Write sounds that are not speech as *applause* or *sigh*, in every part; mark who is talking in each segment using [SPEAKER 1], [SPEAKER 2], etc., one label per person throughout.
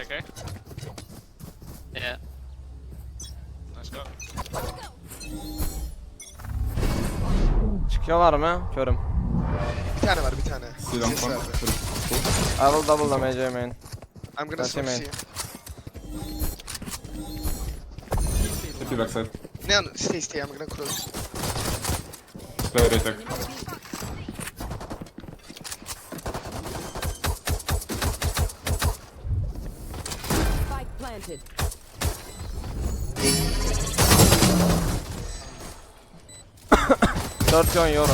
[SPEAKER 1] A.
[SPEAKER 2] Yeah.
[SPEAKER 1] Let's go.
[SPEAKER 3] Çıkıyorlar mı? Körüm.
[SPEAKER 4] Bir tane var bir tane.
[SPEAKER 5] On
[SPEAKER 4] Ses
[SPEAKER 5] front.
[SPEAKER 4] verdi.
[SPEAKER 3] I will double MJ main.
[SPEAKER 4] I'm gonna
[SPEAKER 3] That's
[SPEAKER 4] smoke
[SPEAKER 3] main.
[SPEAKER 4] C.
[SPEAKER 5] City backside.
[SPEAKER 4] No, no, stay, stay. I'm gonna close.
[SPEAKER 5] Play.
[SPEAKER 6] Spike planted.
[SPEAKER 3] Dört yon.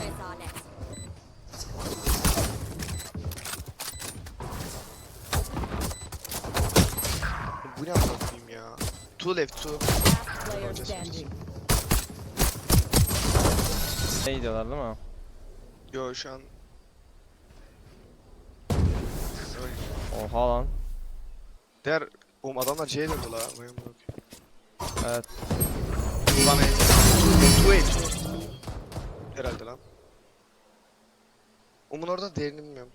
[SPEAKER 6] Rezalet.
[SPEAKER 4] Bu ne anlatayım ya? Two left, two.
[SPEAKER 6] Last player standing.
[SPEAKER 3] Ne gidiyorlar değil mi?
[SPEAKER 4] Yo şu an...
[SPEAKER 3] Oha lan.
[SPEAKER 4] Diğer... Oğlum adamlar C'ye döndü la.
[SPEAKER 3] Evet.
[SPEAKER 4] A, two. Herhalde lan. Omun orada değerini bilmiyorum.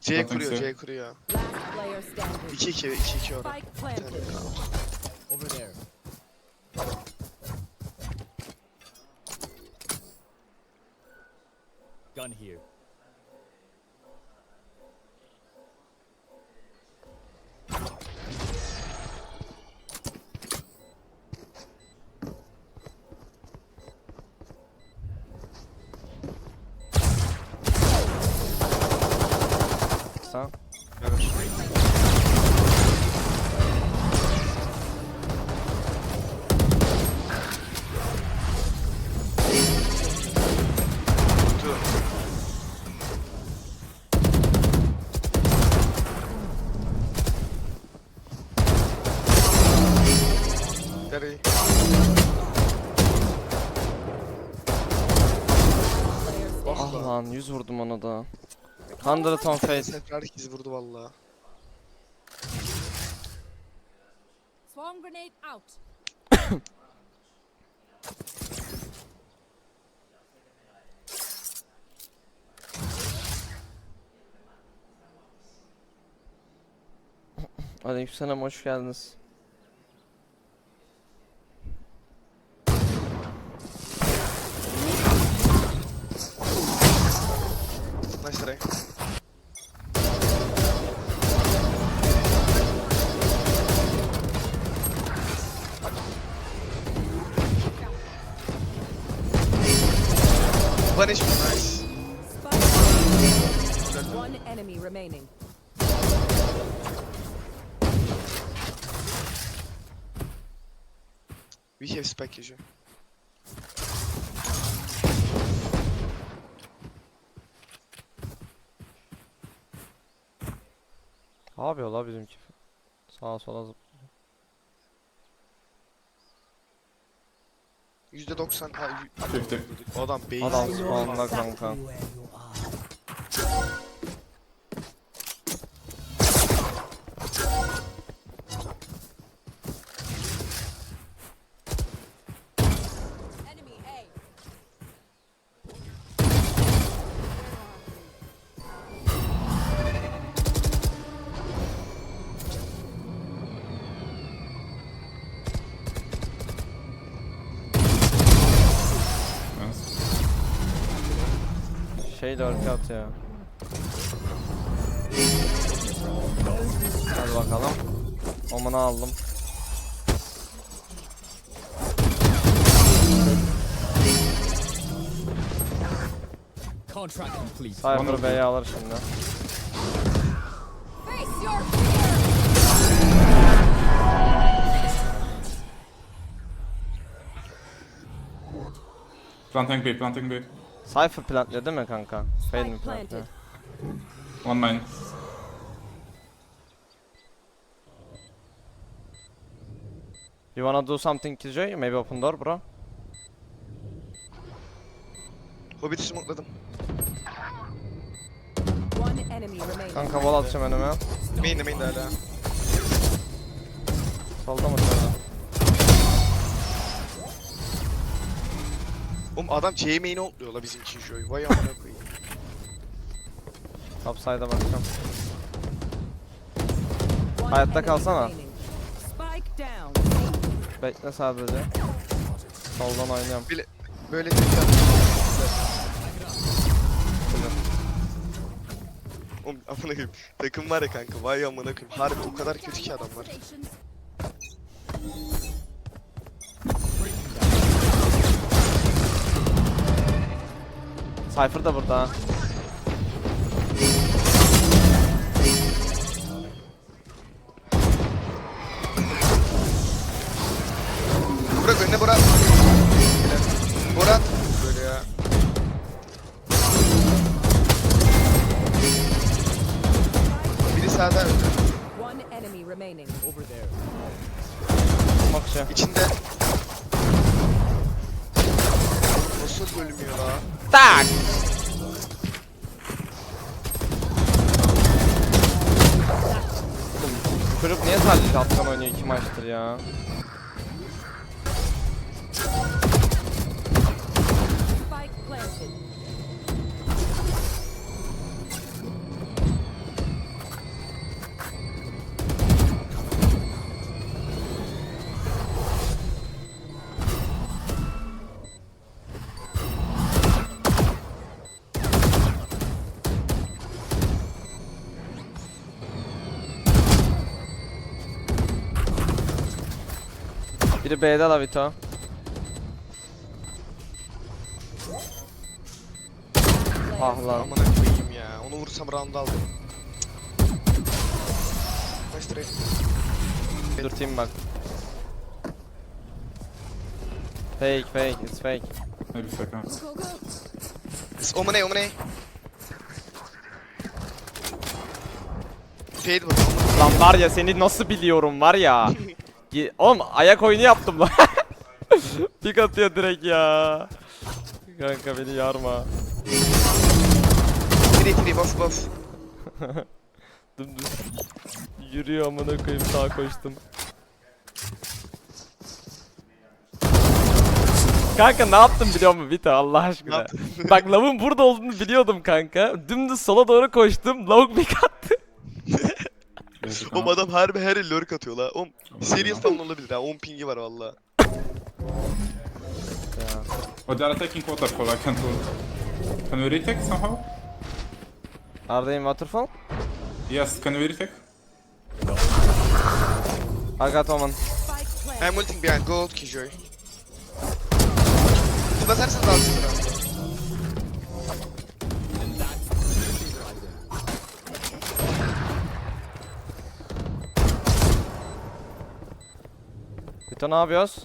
[SPEAKER 4] C kuruyor. C kuruyor.
[SPEAKER 6] Last player standing.
[SPEAKER 4] 2-2, 2-2 orada.
[SPEAKER 7] Over there. Gun here.
[SPEAKER 3] Lan 100 vurdum ona da. 100 on face.
[SPEAKER 4] Herkes vurdu valla.
[SPEAKER 6] Swarm grenade out.
[SPEAKER 3] Aleykümselam hoş geldiniz.
[SPEAKER 6] Spike
[SPEAKER 4] issue.
[SPEAKER 3] Ne yapıyor la bizimki? Sağa sola zıp.
[SPEAKER 4] %90 ha, y-
[SPEAKER 5] 50.
[SPEAKER 4] adam base.
[SPEAKER 3] Adam spawnla kanka. Şey lurk at ya. Hadi bakalım. Omunu aldım. Cypher B'yi alır şimdi.
[SPEAKER 5] Planting B, planting B.
[SPEAKER 3] Cypher plantlıyor değil mi kanka? Fade mi plantlıyor?
[SPEAKER 5] One mine.
[SPEAKER 3] You wanna do something KJ? Maybe open door bro?
[SPEAKER 4] Hobbit'i smokeladım.
[SPEAKER 6] One enemy remaining.
[SPEAKER 3] Kanka wall atacağım önüme.
[SPEAKER 4] Main'de main'de hala.
[SPEAKER 3] Solda mı sağda?
[SPEAKER 4] Oğlum adam main'i otluyor la bizimki şu Vay amına koyayım.
[SPEAKER 3] Upside'a bakacağım. Hayatta kalsana. Bekle sadece. Soldan oynuyorum.
[SPEAKER 4] Böyle kötü adam. Oğlum amına koyayım. Takım var ya kanka. Vay amına koyayım. Harbi o kadar kötü ki adamlar.
[SPEAKER 3] Cypher da burada
[SPEAKER 4] Biri
[SPEAKER 3] B'de la Vito. Ah lan.
[SPEAKER 4] Amına koyayım ya. Onu vursam round aldım. Nice try.
[SPEAKER 3] Dürteyim bak. Fake fake it's fake.
[SPEAKER 5] Maybe second.
[SPEAKER 4] Omane omane. Fade vur. amına-
[SPEAKER 3] Lan var ya seni nasıl biliyorum var ya. *laughs* Gi- Oğlum ayak oyunu yaptım lan. *laughs* Pik atıyor direkt ya. Kanka beni yarma.
[SPEAKER 4] Tiri tiri bas *laughs* bas.
[SPEAKER 3] Dümdüz. Yürüyor amına koyayım sağa koştum. Kanka ne yaptım biliyor musun Vito Allah aşkına? Bak lavın burada olduğunu biliyordum kanka. Dümdüz sola doğru koştum. Lavuk pik attı.
[SPEAKER 4] Oğlum adam harbi her el lurk atıyor la. Oğlum serious falan olabilir ha. 10 pingi var valla.
[SPEAKER 5] Oh, they are taking waterfall. I can't ult. Can we retake somehow?
[SPEAKER 3] Are they in waterfall?
[SPEAKER 5] Yes, can we retake?
[SPEAKER 3] I got Omen.
[SPEAKER 4] I'm ulting behind. Go ult Killjoy. Ulti basarsanız alsın
[SPEAKER 3] Vito ne yapıyoruz?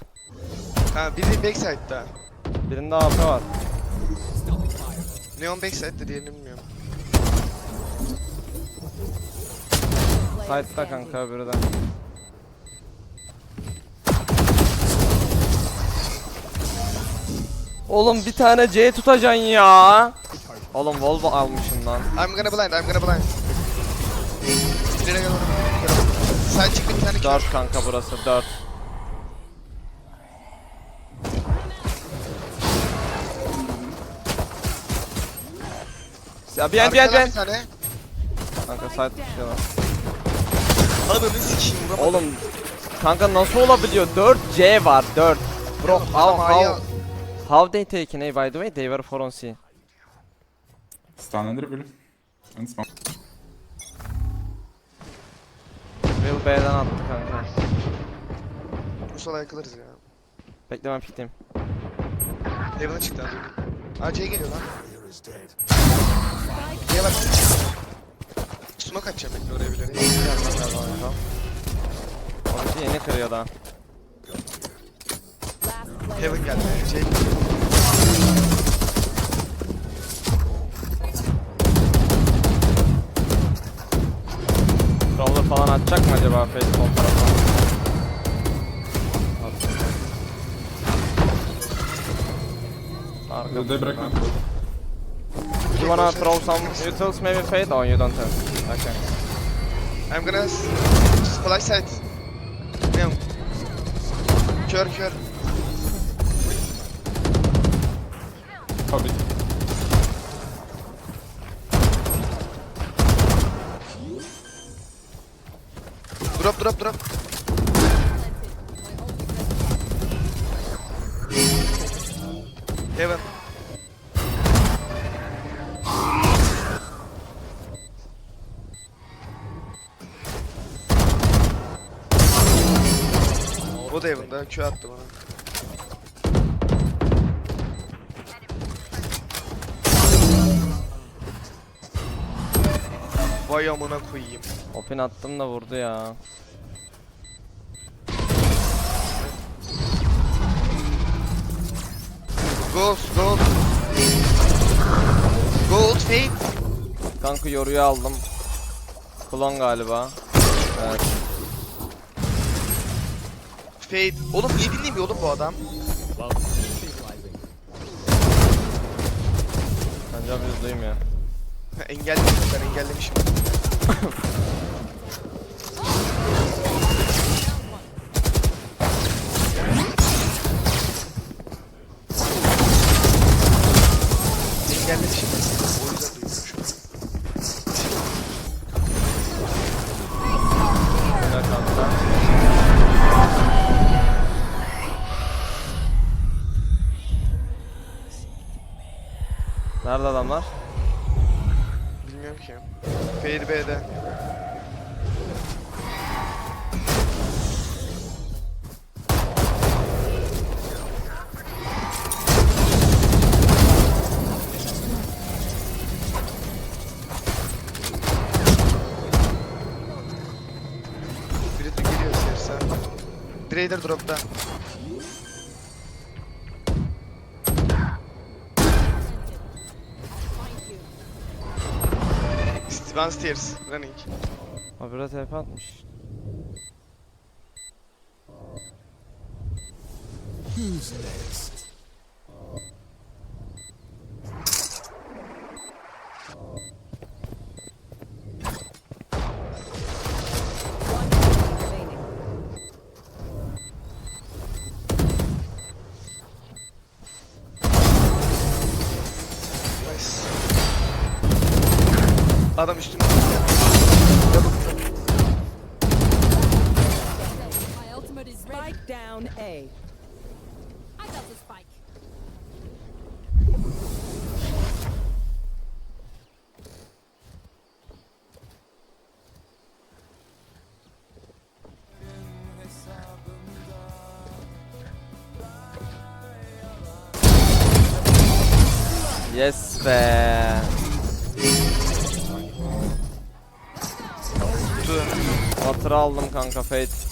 [SPEAKER 4] Ha biri backside'da.
[SPEAKER 3] Birinde AP var.
[SPEAKER 4] Neon backside'da diğerini bilmiyorum.
[SPEAKER 3] Side'da kanka öbürü de. Oğlum bir tane C tutacaksın ya. Oğlum Volvo almışım lan.
[SPEAKER 4] I'm gonna blind, I'm gonna blind. Sen çıktı bir tane kör.
[SPEAKER 3] 4 kanka burası 4. Ya bien bien
[SPEAKER 4] Arkadan
[SPEAKER 3] bien.
[SPEAKER 4] bir tane.
[SPEAKER 3] Kanka side.
[SPEAKER 4] Ananı sikeyim vuramadım.
[SPEAKER 3] Oğlum kanka nasıl olabiliyor? 4 C var 4. Bro
[SPEAKER 4] Adam
[SPEAKER 3] how how how they taken A by the way they were 4 on C.
[SPEAKER 5] And smoke.
[SPEAKER 3] Will B'den attı kanka.
[SPEAKER 4] Bu sola yakalarız ya.
[SPEAKER 3] Bekle ben pikleyeyim.
[SPEAKER 4] Heaven'a çıktı abi. Aa C geliyor lan. C'ye bak. Smoke atacağım bekle oraya birileri.
[SPEAKER 3] Onu yeni kırıyor daha.
[SPEAKER 4] Heaven geldi. C
[SPEAKER 3] Crawler falan atacak mı acaba face sol tarafa? Arka.
[SPEAKER 5] Break mid.
[SPEAKER 3] You wanna throw some utils maybe Fade? Or you don't have? Okay.
[SPEAKER 4] I'm gonna supply side. Damn. Kör kör.
[SPEAKER 5] Hobbit.
[SPEAKER 4] Drop drop drop. O da Heaven'da Q attı bana. Vay amına koyayım.
[SPEAKER 3] Open attım da vurdu ya.
[SPEAKER 4] Gold, gold. Gold, fade.
[SPEAKER 3] Kanka yoruyu aldım. Klon galiba. Evet.
[SPEAKER 4] Fade. Oğlum niye dinlemiyor oğlum bu adam?
[SPEAKER 3] Bence abi yüzdeyim ya. *laughs*
[SPEAKER 4] Engellemişim ben engellemişim *laughs* Trader dropta. One stairs running.
[SPEAKER 3] Abi biraz TP atmış.
[SPEAKER 6] Remaining.
[SPEAKER 3] Hatırı aldım kanka Fate.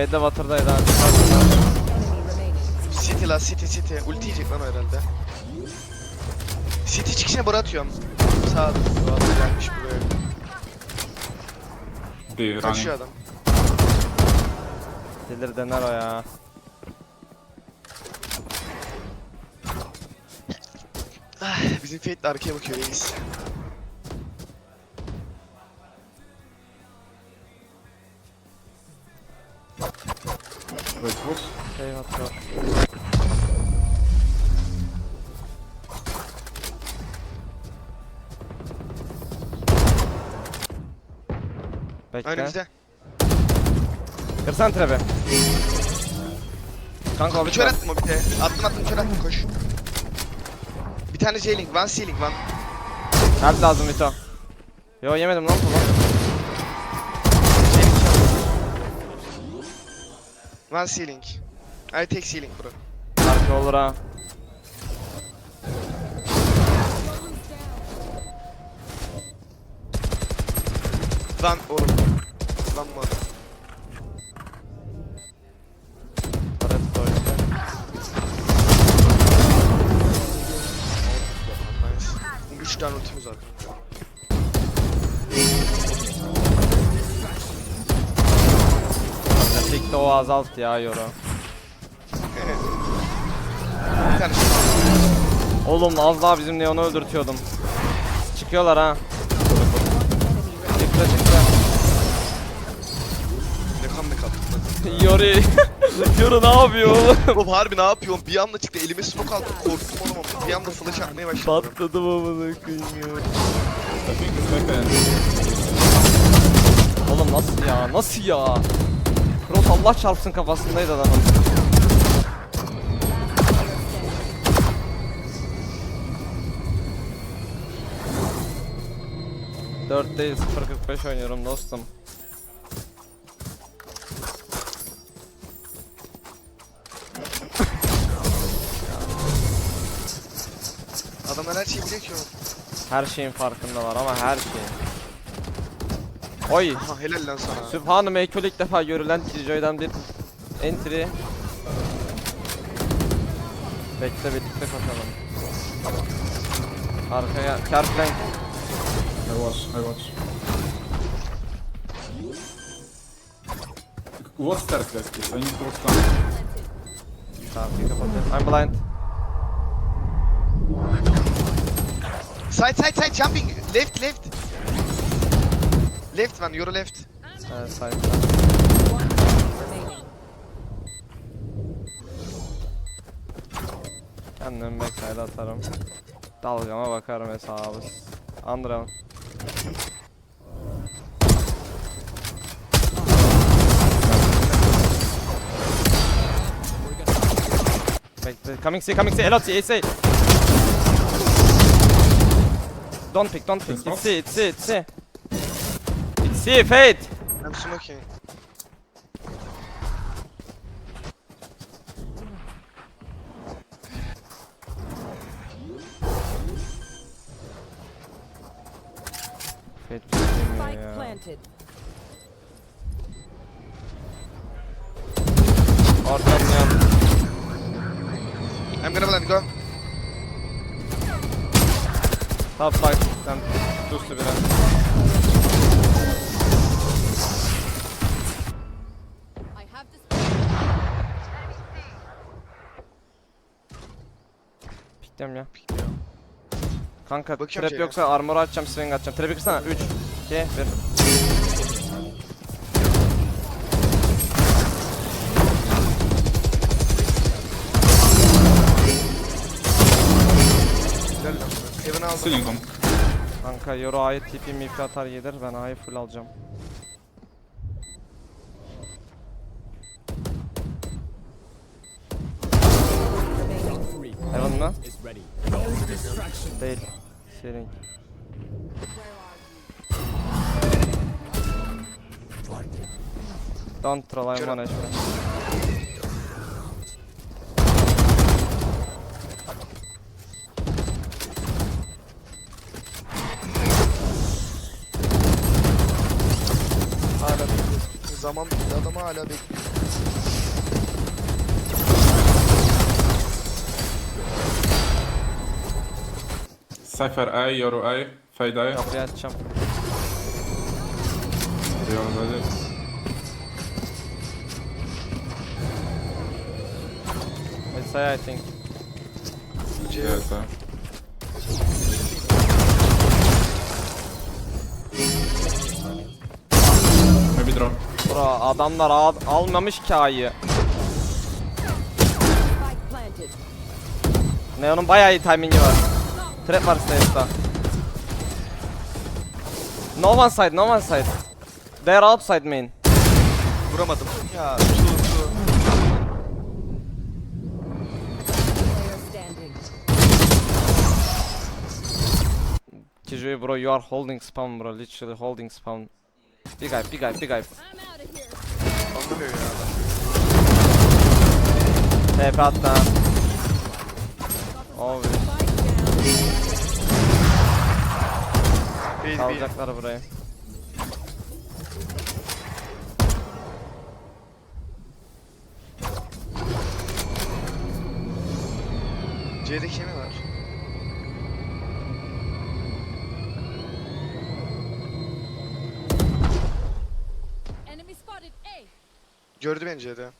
[SPEAKER 3] Fate de Water'daydı abi.
[SPEAKER 4] City la, city, city. Ulti yiyecek lan o herhalde. City çıkışına bura atıyorum. Sağ ol. gelmiş buraya.
[SPEAKER 5] Running.
[SPEAKER 4] Kaçıyor adam.
[SPEAKER 3] Gelir dener o ya.
[SPEAKER 4] Ah, bizim Fate de arkaya bakıyor reis.
[SPEAKER 3] Şey atıyor. Bekle.
[SPEAKER 4] Önümüzde.
[SPEAKER 3] Kırsan trebi. Kanka bir
[SPEAKER 4] Bir kör attım o bite. Attım attım kör attım koş. Bir tane J-Link, one C-Link, one.
[SPEAKER 3] Help lazım Vito. Yo yemedim lan falan.
[SPEAKER 4] One ceiling. I take ceiling bro.
[SPEAKER 3] Arka olur ha.
[SPEAKER 4] One oğlum.
[SPEAKER 3] One more. Azalt ya
[SPEAKER 4] şey.
[SPEAKER 3] Oğlum az daha bizim Neon'u öldürtüyordum. Çıkıyorlar ha. Çıktı çıktı.
[SPEAKER 4] Ne kan ne kattın
[SPEAKER 3] Yori. *laughs* Yoru ne yapıyor oğlum?
[SPEAKER 4] Oğlum harbi ne yapıyorsun? Bir anda çıktı elime smoke aldım korktum oğlum. Bir anda flash atmaya başladım.
[SPEAKER 3] Patladım amına koyayım ya. Oğlum nasıl ya? Nasıl ya? Cross Allah çarpsın kafasındaydı adamın. Dört değil 0.45 oynuyorum dostum.
[SPEAKER 4] Adamlar her şeyi biliyor ki.
[SPEAKER 3] Her şeyin farkında var ama her şeyin. Oy! *laughs*
[SPEAKER 4] Aha helal lan sana.
[SPEAKER 3] Sübhanı Meykul ilk defa görülen Killjoy'dan bir entry. Bekle birlikte koşalım. Arkaya kar flank.
[SPEAKER 5] I watch, I stairs guys please? I need to watch down.
[SPEAKER 3] Şarkıyı kapatacağız. I'm blind.
[SPEAKER 4] Side side side jumping. Left left. Left man, you're left.
[SPEAKER 3] Evet side. Kendim backside atarım. Dalgama bakarım hesabı. Underground. Bekle. Coming C, coming C. Elot C, AC. Don't pick, don't pick.
[SPEAKER 5] It's
[SPEAKER 3] It's C, it's C, it's C. C, Fate.
[SPEAKER 4] I'm smoking.
[SPEAKER 3] Fate
[SPEAKER 6] Spike planted.
[SPEAKER 3] Ortam yan.
[SPEAKER 4] I'm gonna blend, go.
[SPEAKER 3] Top side. Sen düştü biraz. Pikliyorum ya. Kanka
[SPEAKER 4] Bakıyorum
[SPEAKER 3] trap
[SPEAKER 4] şeye.
[SPEAKER 3] yoksa armor açacağım, swing atacağım. Trap'i kırsana. 3, 2, 1.
[SPEAKER 4] Helal lan. Heaven aldım.
[SPEAKER 3] Kanka Yoro A'yı TP mip atar gelir. Ben A'yı full alacağım.
[SPEAKER 7] Remaining three.
[SPEAKER 3] Heaven mı? Değil. Sharing. Don't troll, I'm one HP.
[SPEAKER 4] Hala bekliyor. Zaman bitti adamı hala bekliyor.
[SPEAKER 5] Cypher A, Yoru A, Fade A.
[SPEAKER 3] Kapıyı açacağım.
[SPEAKER 5] Yoru ready.
[SPEAKER 3] It's A I think.
[SPEAKER 5] Yes, A. Maybe drop.
[SPEAKER 3] Bro adamlar al almamış ki A'yı. Neon'un bayağı iyi timingi var. Trap var Stairs'ta. No one side, no one side. They're outside main.
[SPEAKER 4] Vuramadım. Ya.
[SPEAKER 6] Player standing.
[SPEAKER 3] Kijoy bro, you are holding spawn bro, literally holding spawn. Big guy, big guy, big guy.
[SPEAKER 4] Anlamıyor ya adam.
[SPEAKER 3] TP attı. Oh,
[SPEAKER 4] Base B.
[SPEAKER 3] Alacaklar burayı.
[SPEAKER 4] C'de kimi var? Gördü beni C'de.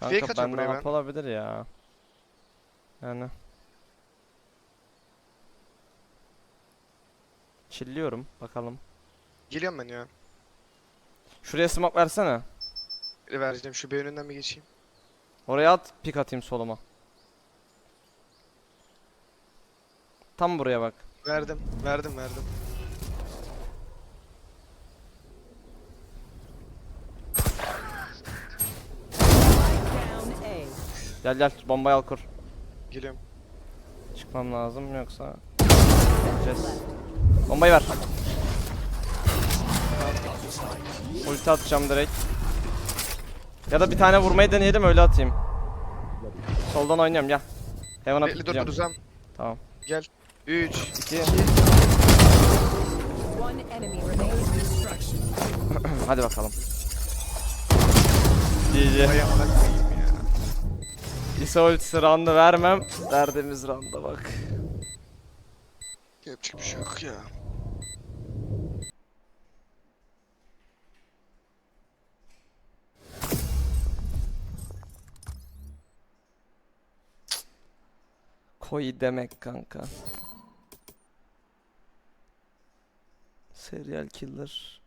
[SPEAKER 3] Kanka
[SPEAKER 4] Fake
[SPEAKER 3] ben
[SPEAKER 4] buraya ben.
[SPEAKER 3] olabilir ya. Yani. Chilliyorum bakalım.
[SPEAKER 4] Geliyorum ben ya.
[SPEAKER 3] Şuraya smoke versene.
[SPEAKER 4] Vereceğim şu B önünden bir geçeyim.
[SPEAKER 3] Oraya at, pik atayım soluma. Tam buraya bak.
[SPEAKER 4] Verdim, verdim, verdim.
[SPEAKER 3] Gel gel bombayı al kur.
[SPEAKER 4] Geliyorum.
[SPEAKER 3] Çıkmam lazım yoksa öleceğiz. Bombayı ver. Ulti atacağım direkt. Ya da bir tane vurmayı deneyelim öyle atayım. Soldan oynuyorum gel. Heaven'a
[SPEAKER 4] Bekle dur dur
[SPEAKER 3] pikleyeceğim.
[SPEAKER 4] uzam.
[SPEAKER 3] Tamam.
[SPEAKER 4] Gel. 3,
[SPEAKER 3] 2
[SPEAKER 6] One enemy remains. *clears throat*
[SPEAKER 3] Hadi bakalım. GG. İsa ultisi round'u vermem. Derdimiz round'a bak.
[SPEAKER 4] Yapacak bir şey yok ya.
[SPEAKER 3] Koy demek kanka. Serial killer.